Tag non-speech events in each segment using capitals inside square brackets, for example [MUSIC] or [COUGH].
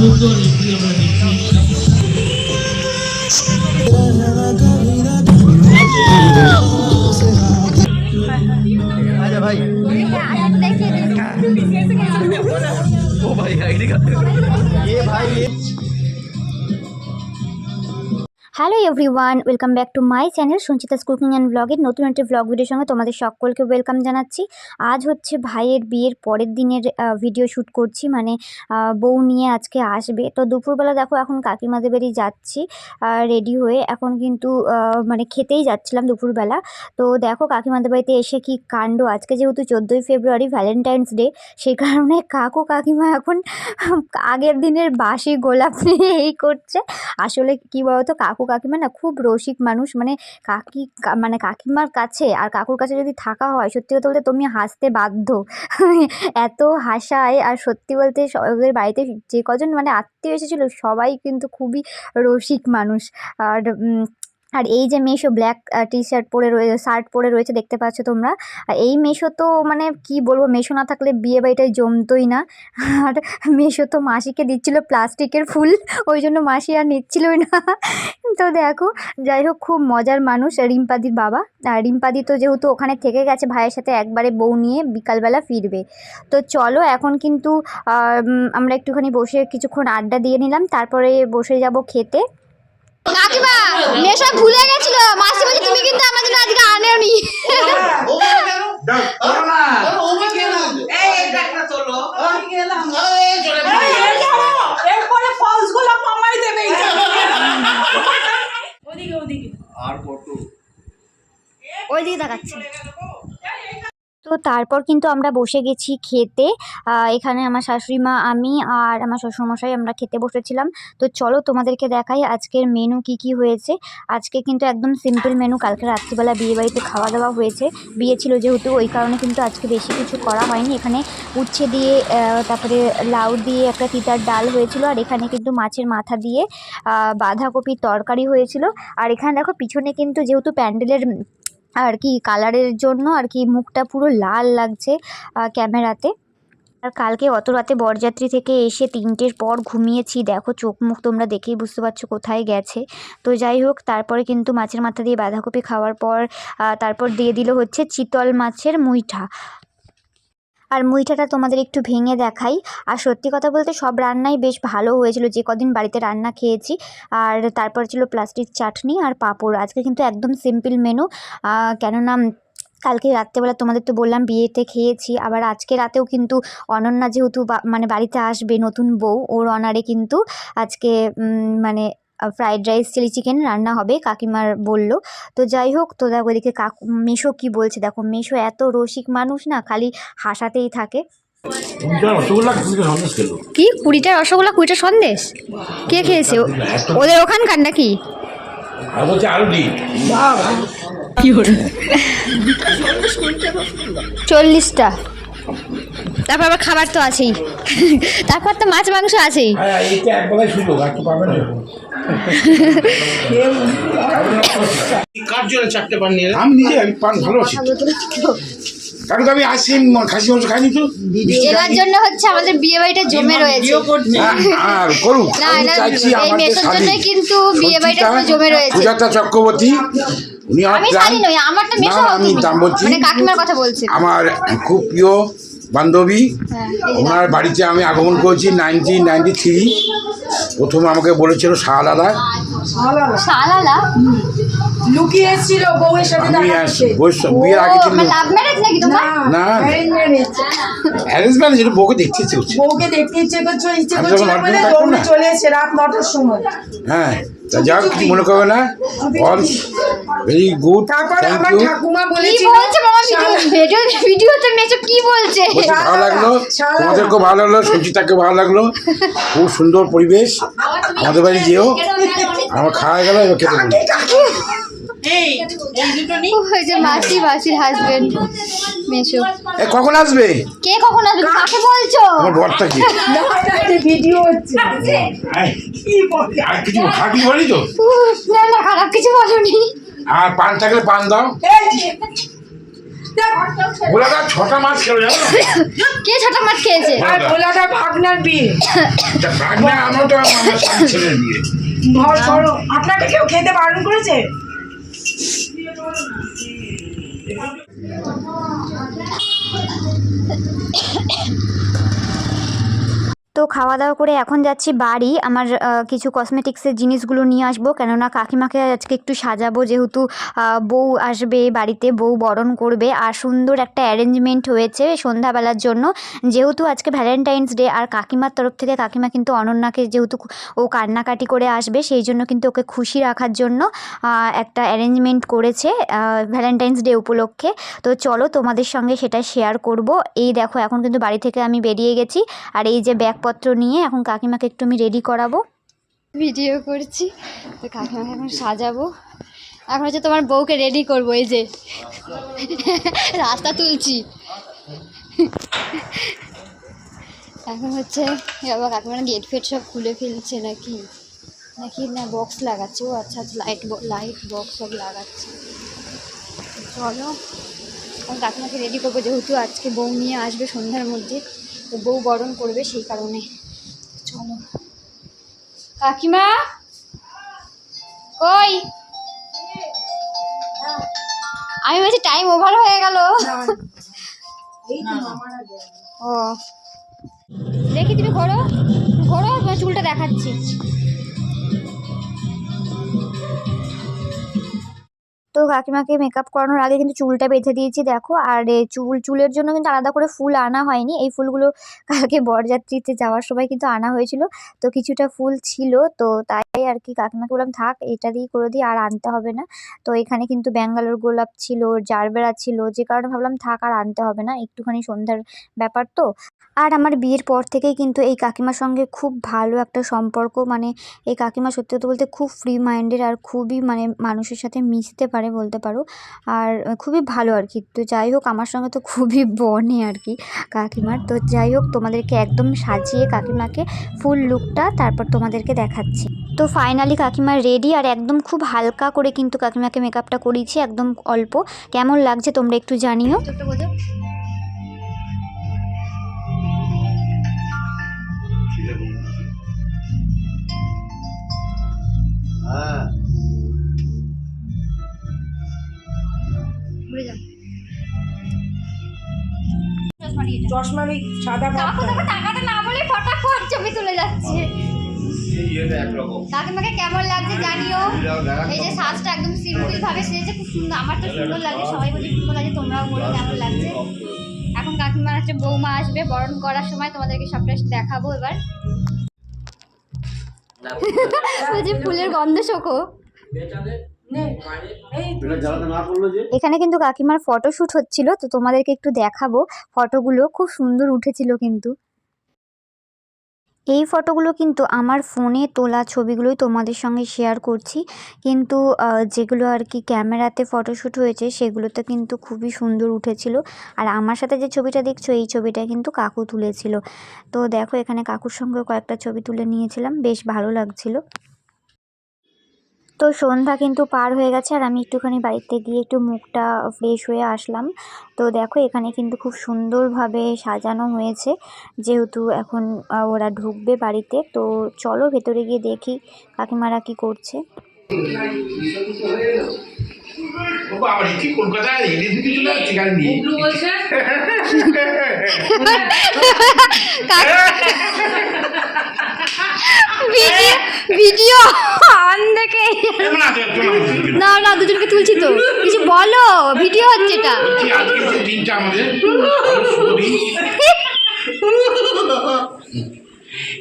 সুন্দর একটি hello everyone welcome back to my channel Sanchita's cooking and ব্লগের নতুন একটি ব্লগ ভিডিওর সঙ্গে তোমাদের সকলকে ওয়েলকাম জানাচ্ছি। আজ হচ্ছে ভাইয়ের বিয়ের পরের দিনের ভিডিও শ্যুট করছি মানে বউ নিয়ে আজকে আসবে। তো দুপুরবেলা দেখো এখন কাকিমাদের বাড়ি যাচ্ছি রেডি হয়ে এখন কিন্তু মানে খেতেই যাচ্ছিলাম দুপুরবেলা। তো দেখো কাকিমাদের বাড়িতে এসে কি কাণ্ড, আজকে যেহেতু চোদ্দোই ফেব্রুয়ারি ভ্যালেন্টাইন্স ডে সেই কারণে কাকু কাকিমা এখন আগের দিনের বাসি গোলাপ নিয়ে এই করছে। আসলে কি বলতো, কাকু কাকিমা না খুব রসিক মানুষ। মানে কাকি মানে কাকিমার কাছে আর কাকুর কাছে যদি থাকা হয়, সত্যি কথা বলতে তুমি হাসতে বাধ্য। [LAUGHS] এত হাসায় আর সত্যি বলতে ওদের বাড়িতে যে কজন মানে আত্মীয় এসেছিল, সবাই কিন্তু খুবই রসিক মানুষ। আর আর এই যে মেশো ব্ল্যাক টি শার্ট পরে শার্ট পরে রয়েছে, দেখতে পাচ্ছ তোমরা। আর এই মেশো তো মানে কি বলব, মেশো না থাকলে বিয়ে বাড়িটায় জমতোই না। [LAUGHS] আর মেশো তো মাসিকে দিচ্ছিল প্লাস্টিকের ফুল, ওই জন্য মাসি আর নিচ্ছিলই না। [LAUGHS] তো দেখো, যাই হোক, খুব মজার মানুষ রিম্পাদির বাবা। আর রিম্পাদি তো যেহেতু ওখানে থেকে গেছে, ভাইয়ের সাথে একবারে বউ নিয়ে বিকালবেলা ফিরবে। তো চলো, এখন কিন্তু আমরা একটুখানি বসে কিছুক্ষণ আড্ডা দিয়ে নিলাম, তারপরে বসে যাব খেতে। কাকিমা নেশা ভুলে গেছিল মাসি বলছে তুমি কিন্তু আমার জন্য আজকে আনেওনি এরপরে ফলসগুলো মামাই দেবে ওদিকে ওদিকে আর কত ওই দিকে তাকাচ্ছে তো তারপর কিন্তু আমরা বসে গেছি খেতে। এখানে আমার শাশুড়ি মা, আমি আর আমার শ্বশুরমশাই আমরা খেতে বসেছিলাম। তো চলো তোমাদেরকে দেখাই আজকের মেনু কি কি হয়েছে। আজকে কিন্তু একদম সিম্পল মেনু কালকে রাত্রিবেলা বিয়ে বাড়িতে খাওয়া দাওয়া হয়েছে। বিয়ে ছিল যেহেতু, ওই কারণে কিন্তু আজকে বেশি কিছু করা হয়নি। এখানে উচ্ছে দিয়ে তারপরে লাউ দিয়ে একটা তিতার ডাল হয়েছিল আর এখানে কিন্তু মাছের মাথা দিয়ে বাঁধাকপির তরকারি হয়েছিল। আর এখানে দেখো পিছনে কিন্তু যেহেতু প্যান্ডেলের আর কি কালারের জন্য আর কি মুখটা পুরো লাল লাগছে ক্যামেরাতে আর কালকে অত রাতে বরযাত্রী থেকে এসে তিনটের পর ঘুমিয়েছি। দেখো, চোখ মুখ তোমরা দেখেই বুঝতে পারছ কোথায় গেছে। তো যাই হোক, তারপরে কিন্তু মাছের মাথা দিয়ে বাঁধাকপি খাওয়ার পর তারপর দিয়ে দিল হচ্ছে চিতল মাছের মুইঠা। আর মুইঠাটা তোমাদের একটু ভেঙে দেখাই। আর সত্যি কথা বলতে সব রান্নাই বেশ ভালো হয়েছিল। যে কদিন বাড়িতে রান্না খেয়েছি, আর তারপর ছিল প্লাস্টিক চাটনি আর পাঁপড়। আজকে কিন্তু একদম সিম্পল মেনু কেননা কালকে রাত্রেবেলা তোমাদের তো বললাম বিয়েতে খেয়েছি, আবার আজকে রাতেও কিন্তু অনন্যা যেহেতু মানে বাড়িতে আসবে নতুন বউ, ওর অনারে কিন্তু আজকে মানে ফ্রাইড রাইস চিলি চিকেন রান্না হবে কাকিমার বলল। তো যাই হোক তো দেখো এদিকে কাকু মেশো কি বলছে? দেখো মেশো এত রসিক মানুষ না খালি হাসাতেই থাকে। কি? কুড়িটা রসগোল্লা কুড়িটা সন্দেশ? কে খেয়েছে? ও- ওদের ওখানকার নাকি? চল্লিশটা। তারপর আবার খাবার তো আছেই। তারপর তো মাছ মাংস আছেই। হ্যাঁ জন্য চারটে পান নিয়ে আমি নিজে আমি পান ভালোবাসি। কারণ আমি আসি খাসি মাংস খাইনি তো? এনার জন্য হচ্ছে আমাদের বিয়ে বাড়িটা জমে রয়েছে। হ্যাঁ, আর করুক। না না এই মেসের শালী কিন্তু বিয়ে বাড়িটা জমে রয়েছে। সুজাতা চক্রবর্তী। উনি আমার আমি প্রাণ নই আমারটা না মেশো আমি দাম বলছি মানে কাকিমার কথা বলছি। আমার খুব প্রিয় বান্ধবী। হ্যাঁ, ওনার বাড়িতে আমি আগমন করেছি নাইনটিন নাইনটি থ্রি। প্রথমে আমাকে বলেছিল শালালা লুকিয়ে এসেছিল বউয়ের সাথে আমি দেখা আস- করতে। বয়স বিয়ের আগে ছিল। লাভ ম্যারেজ নাকি তোমার? না Arrange marriage। বউকে দেখতে ইচ্ছে করছে। বউকে দেখতে ইচ্ছে করছ ইচ্ছে আমি করছ যখন বলে বাথরুমে থাকতাম দৌড়ে না। চলে এসে রাত নটার সময়। হ্যাঁ। তা কিছু মনে করবে না? অল ভেরি গুড তারপর আমার ঠাকুমা কি বলেছিল বলছে ভিডিও ভিডিও ভিডিওতে মেচো কি বলছে? ভালো লাগল। ভালো লাগল সঞ্চিতাকে ভালো লাগল। খুব সুন্দর পরিবেশ। আমাদের বাড়ি যেও। আমার খাওয়া গেল এবার খেতে ওই যে মাসি মাসির হাজবেন্ড মেশো এ কখন আসবে? কে কখন আসবে? কাকে বলছো? আমার বরটা কি? ভিডিও হচ্ছে আর কিছু খাবি বলি তো? না না খারাপ কিছু বলনি। আর পান থাকলে পান দাও। এই ছটা মাছ খেলো জানো? কে ছটা মাছ খেয়েছে? আর ভোলাটা ভাগনার বিয়ে। ভাগনা আমরা তো আমার ছেলের বিয়ে। আপনাকে কেউ খেতে বারণ করেছে? Yeah. তো খাওয়া দাওয়া করে এখন যাচ্ছি বাড়ি। আমার কিছু কসমেটিক্সের জিনিসগুলো নিয়ে আসব। কেননা কাকিমাকে আজকে একটু সাজাবো যেহেতু বউ আসবে বাড়িতে, বউ বরণ করবে। আর সুন্দর একটা অ্যারেঞ্জমেন্ট হয়েছে সন্ধ্যাবেলার জন্য। যেহেতু আজকে ভ্যালেন্টাইন্স ডে আর কাকিমার তরফ থেকে কাকিমা কিন্তু অনন্যাকে যেহেতু ও কান্নাকাটি করে আসবে, সেই জন্য কিন্তু ওকে খুশি রাখার জন্য একটা অ্যারেঞ্জমেন্ট করেছে ভ্যালেন্টাইন্স ডে উপলক্ষে। তো চলো তোমাদের সঙ্গে সেটা শেয়ার করব। এই দেখো, এখন কিন্তু বাড়ি থেকে আমি বেরিয়ে গেছি। আর এই যে ব্যাগপত্র নিয়ে এখন কাকিমাকে একটু আমি রেডি করাবো। ভিডিও করছি। তো কাকিমাকে এখন সাজাবো। এখন হচ্ছে তোমার বউকে রেডি করব, এই যে। রাস্তা তুলছি। এখন হচ্ছে বাবা, কাকিমার গেট ফেট সব খুলে ফেলছে নাকি? নাকি না বক্স লাগাচ্ছে? ও আচ্ছা লাইট লাইট বক্স সব লাগাচ্ছে। চলো। এখন কাকিমাকে রেডি করব যেহেতু আজকে বউ নিয়ে আসবে সন্ধ্যার মধ্যে তো বউ বরণ করবে সেই কারণে। চলো। কাকিমা? কই আমি বলছি টাইম ওভার হয়ে গেল। ও। দেখি তুমি ঘোরো ঘোরো চুলটা দেখাচ্ছি। তো কাকিমাকে মেকআপ করানোর আগে কিন্তু চুলটা বেঁধে দিয়েছি, দেখো। আর চুল, চুলের জন্য কিন্তু আলাদা করে ফুল আনা হয়নি। এই ফুলগুলো [LAUGHS] কালকে বরযাত্রীতে যাওয়ার সময় কিন্তু আনা হয়েছিল। তো কিছুটা ফুল ছিল, তো তাই আর কি কাকিমাকে বললাম, থাক, এটা দিয়েই করে দিই, আর আনতে হবে না। তো এখানে কিন্তু ব্যাঙ্গালোর গোলাপ ছিল, জারবেরা ছিল, যে কারণে ভাবলাম, থাক, আর আনতে হবে না। একটুখানি সন্ধ্যার ব্যাপার তো। আর আমার বিয়ের পর থেকেই কিন্তু এই কাকিমার সঙ্গে খুব ভালো একটা সম্পর্ক। মানে এই কাকিমা সত্যি কথা বলতে খুব ফ্রি মাইন্ডের আর খুবই মানে মানুষের সাথে মিশতে পারে। বলতে পারো। আর খুবই ভালো আর কি। তো যাই হোক, আমার সঙ্গে তো খুবই বনে আর কি কাকিমার। তো যাই হোক, তোমাদেরকে একদম সাজিয়ে কাকিমাকে ফুল লুকটা তারপর তোমাদেরকে দেখাচ্ছি। তো ফাইনালি কাকিমা রেডি আর একদম খুব হালকা করে কিন্তু কাকিমাকে মেকআপটা করিয়েছি, একদম অল্প। কেমন লাগছে তোমরা একটু জানিও। ছোট্ট ঘুরে যাও। চশমার ওই সাদা কাকু পাতা টাকাটা না বলে ফটাফট ছবি তুলে যাচ্ছে। কাকিমাকে কেমন লাগছে জানিও। এই যে সাজটা একদম সিম্পল ভাবে সেজেছে খুব সুন্দর। আমার তো সুন্দর লাগে সবাই বলছে সুন্দর লাগে তোমরাও বলো কেমন লাগছে। এখন কাকিমার হচ্ছে বৌমা আসবে বরণ করার সময় তোমাদেরকে সবটা দেখাবো এবার। বলছি ফুলের গন্ধ শোকো। এখানে কিন্তু কাকিমার ফটোশ্যুট হচ্ছিল তো তোমাদেরকে একটু দেখাবো ফটোগুলো খুব সুন্দর উঠেছিল কিন্তু। এই ফটোগুলো কিন্তু আমার ফোনে তোলা ছবিগুলোই তোমাদের সঙ্গে শেয়ার করছি। কিন্তু যেগুলো আর কি ক্যামেরাতে ফটোশ্যুট হয়েছে সেগুলোতে কিন্তু খুবই সুন্দর উঠেছিল। আর আমার সাথে যে ছবিটা দেখছ এই ছবিটা কিন্তু কাকু তুলেছিল। তো দেখো এখানে কাকুর সঙ্গে কয়েকটা ছবি তুলে নিয়েছিলাম। বেশ ভালো লাগছিল। তো সন্ধ্যা কিন্তু পার হয়ে গেছে আর আমি একটুখানি বাড়িতে গিয়ে একটু মুখটা ফ্রেশ হয়ে আসলাম। তো দেখো এখানে কিন্তু খুব সুন্দরভাবে সাজানো হয়েছে। যেহেতু এখন ওরা ঢুকবে বাড়িতে তো চলো ভেতরে গিয়ে দেখি কাকিমারা কি করছে। কলকাতায় [LAUGHS] [LAUGHS] [LAUGHS] ভিডিও ভিডিও অন দেখে। না। না দুজনকে তুলছি তো। কিছু বলো ভিডিও হচ্ছে এটা। দিনটা আমাদের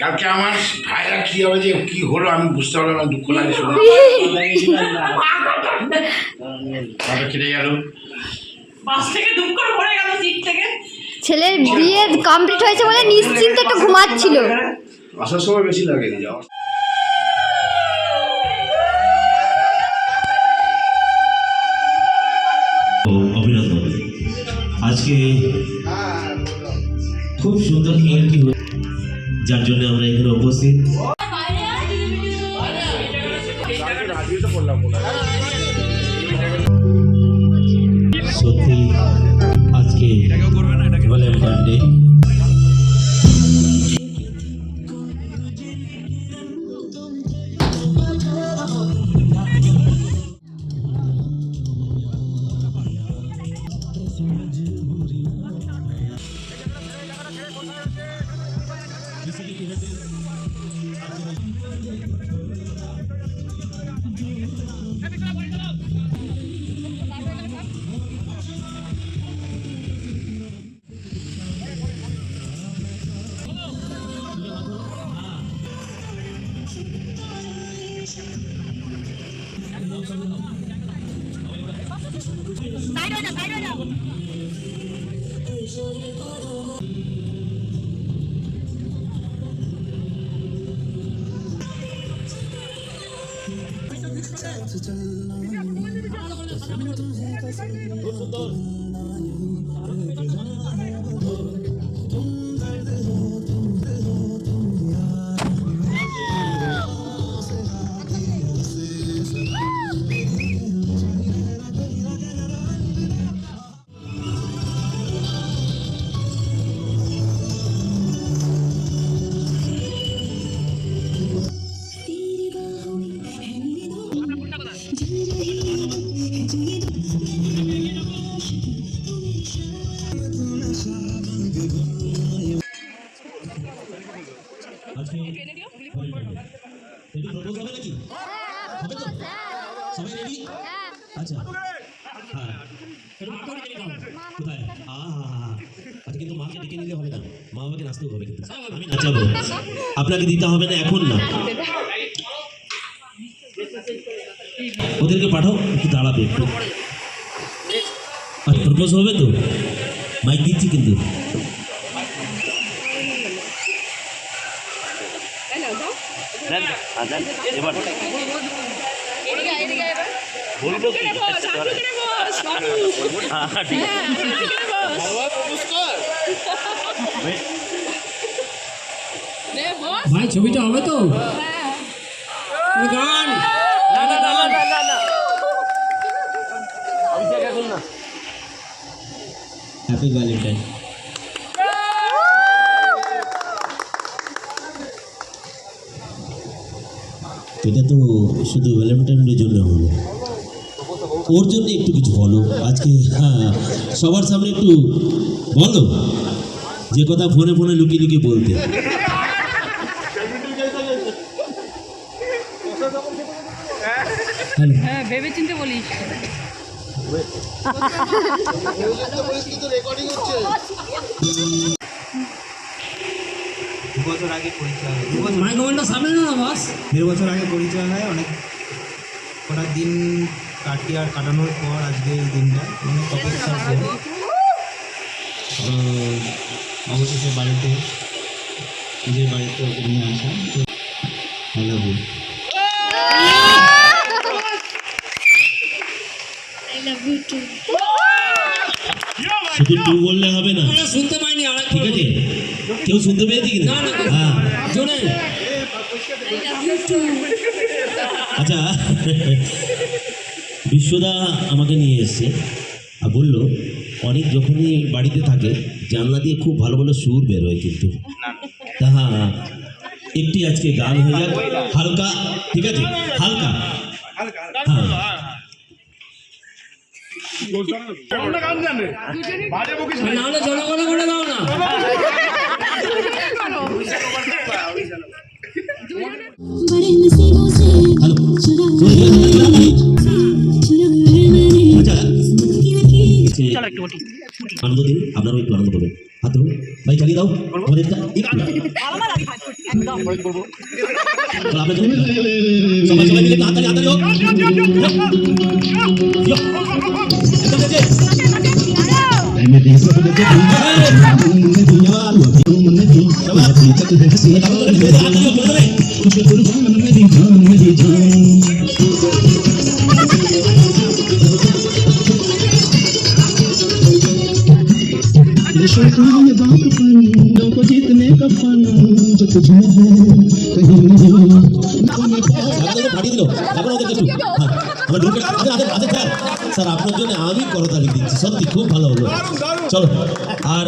কালকে আমার ভাইরা কি হবে যে কি হলো আমি বুঝতে পারলাম না দুঃখ লাগে শুনে। কেটে গেল। ছেলের বিয়ে কমপ্লিট হয়েছে বলে নিশ্চিন্তে একটু ঘুমাচ্ছিল। আসার সময় বেশি লাগে যাওয়ার। অভিনন্দন। আজকে খুব সুন্দর খেলটি যার জন্য আমরা এখানে উপস্থিত। সত্যি, আজকে Dos, dos, dos. একটু প্রপোজ হবে নাকি? হবে তো? সবাই রেডি? আচ্ছা। হ্যাঁ। কোথায়। আচ্ছা কিন্তু মাকে ডেকে নিলে হবে না। মা বাবাকে নাচতেও হবে কিন্তু। আমি নাচাবো। আপনাকে দিতে হবে না এখন না। ওদেরকে পাঠাও একটু দাঁড়াবে একটু। আর প্রপোজ হবে তো? মাইক দিচ্ছি কিন্তু। ভাই ছবিটা হবে তো? গান। না না না না হ্যাপি ভ্যালেন্টাইন এটা তো শুধু ভ্যালেন্টাইনের জন্য হলো। ওর জন্য একটু কিছু বলো। আজকে হ্যাঁ সবার সামনে একটু বলো। যে কথা ফোনে ফোনে লুকিয়ে লুকিয়ে বলতে। হ্যাঁ ভেবে চিনতে বলিস বছর আগে পরিচয় হয়। মাইক্রোফোনটা সামনে না বাস দেড় বছর আগে পরিচয় হয় অনেক কটা দিন কাটিয়ে আর কাটানোর পর আজকে এই দিনটা অনেক অপেক্ষার পর। অবশেষে বাড়িতে নিজের বাড়িতে ওকে নিয়ে আসা আই লাভ ইউ শুধু টু বললে হবে না। শুনতে পাইনি ঠিক আছে। কেউ শুনতে পেয়েছি কিনা? না, না। হ্যাঁ। আচ্ছা। বিশ্বদা আমাকে নিয়ে এসছে আর বলল অনেক যখনই বাড়িতে থাকে জানলা দিয়ে খুব ভালো ভালো সুর বেরোয় কিন্তু। তা হ্যাঁ একটি আজকে গান হয়ে যাক। হালকা ঠিক আছে? হালকা। হ্যাঁ। জনগণ করে দাও না। আনন্দ দিন আপনারাও একটু আনন্দ চালিয়ে দাও আমাদের আপনার জন্য। সবাই সবাই মিলে স্যার আপনার জন্য আমি করতালি দিচ্ছি সত্যি খুব ভালো হলো চলো আর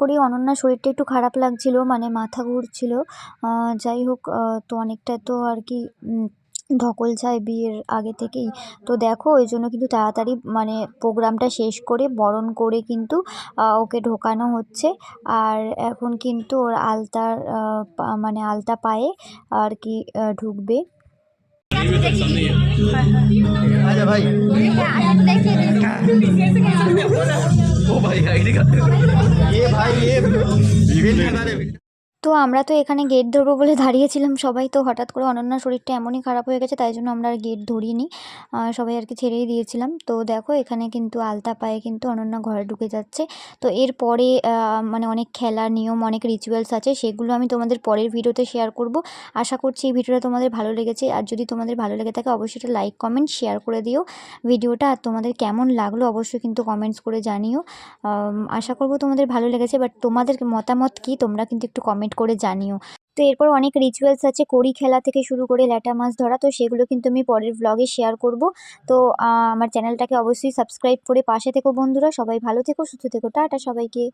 করেই অনন্যার শরীরটা একটু খারাপ লাগছিল মানে মাথা ঘুরছিল। যাই হোক তো অনেকটা তো আর কি ধকল যায় বিয়ের আগে থেকেই। তো দেখো ওই জন্য কিন্তু তাড়াতাড়ি মানে প্রোগ্রামটা শেষ করে বরণ করে কিন্তু ওকে ঢোকানো হচ্ছে। আর এখন কিন্তু ওর আলতার পা- মানে আলতা পায়ে আর কি ঢুকবে। আচ্ছা [LAUGHS] ভাই ও ভাই আইডি কার্ড এ ভাই এ ইভেন্ট রে তো আমরা তো এখানে গেট ধরবো বলে দাঁড়িয়েছিলাম সবাই। তো হঠাৎ করে অনন্যার শরীরটা এমনই খারাপ হয়ে গেছে, তাই জন্য আমরা আর গেট ধরিনি। সবাই আর কি ছেড়েই দিয়েছিলাম। তো দেখো, এখানে কিন্তু আলতা পায়ে কিন্তু অনন্যা ঘরে ঢুকে যাচ্ছে। তো এরপরে মানে অনেক খেলার নিয়ম, অনেক রিচুয়ালস আছে, সেগুলো আমি তোমাদের পরের ভিডিওতে শেয়ার করব। আশা করছি এই ভিডিওটা তোমাদের ভালো লেগেছে। আর যদি তোমাদের ভালো লেগে থাকে, অবশ্যই একটা লাইক কমেন্ট শেয়ার করে দিও। ভিডিওটা আর তোমাদের কেমন লাগল, অবশ্যই কিন্তু কমেন্টস করে জানিও। আশা করব তোমাদের ভালো লেগেছে বাট তোমাদের মতামত কি, তোমরা কিন্তু একটু কমেন্ট করে জানিও। তো এরপর অনেক রিচুয়ালস আছে, কড়ি খেলা থেকে শুরু করে ল্যাটা মাছ ধরা, তো সেগুলো কিন্তু আমি পরের ব্লগে শেয়ার করব। তো আমার চ্যানেলটাকে অবশ্যই সাবস্ক্রাইব করে পাশে থেকো বন্ধুরা, সবাই ভালো থেকো, সুস্থ থেকো, টাটা সবাইকে।